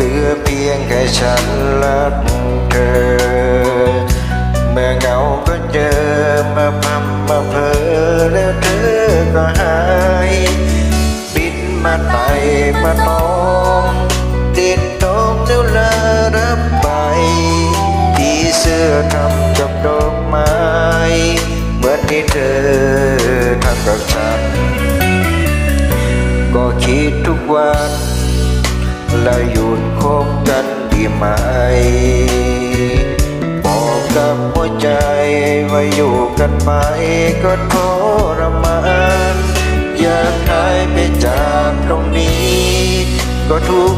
เหลือเพียงแค่ฉันรักเธอ เมื่อเหงาก็เจอมาพัมมาเพอแล้วเธอก็หายบินมาไต่มาตอมติดตอมแล้วลารับไปที่เสื้อทำจากดอกไม้เหมือนที่เธอทำกับฉัน ก็คิดทุกวัน เราหยุดคบกันดีไหม บอกกับหัวใจว่าอยู่กันไปก็ทรมานอยากหายไปจากตรงนี้ ก็ถูก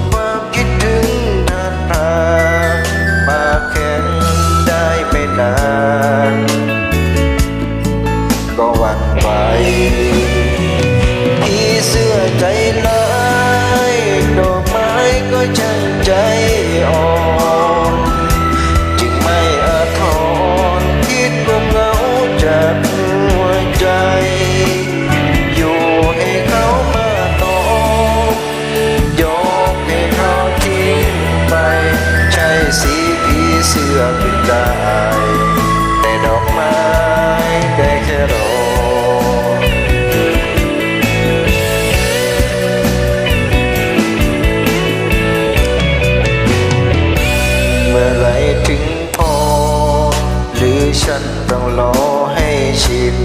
ฉันต้องรอให้ชิน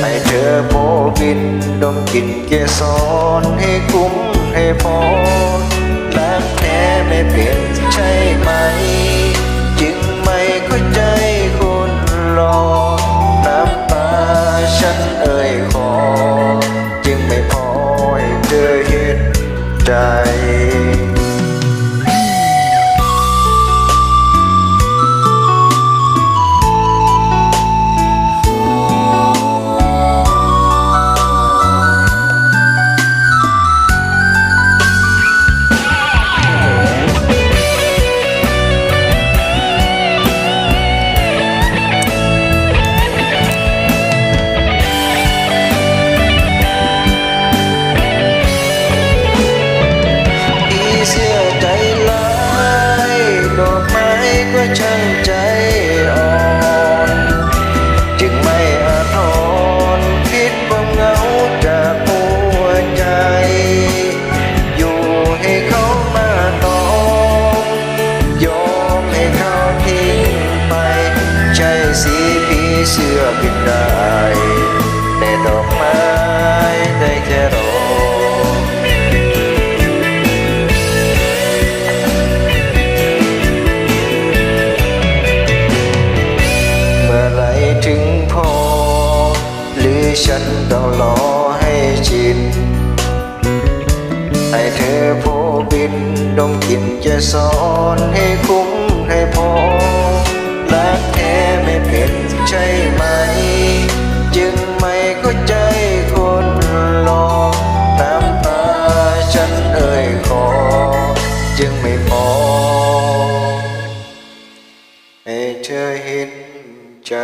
ให้เธอโบบินดมกลิ่นเกสรให้คุ้มให้พอ เสื้อบินได้แต่ดอกไม้ได้แค่รอเมื่อไรถึงพอ หรือฉันต้องรอให้ชินให้เธอโผบินดมกลิ่นจะสอนให้คุ้มให้พอ ใช่ไหม จึงไม่เข้าใจคนรอน้ำตาฉันเอ่ยขอ จึงไม่พอ ให้เธอเห็นใจ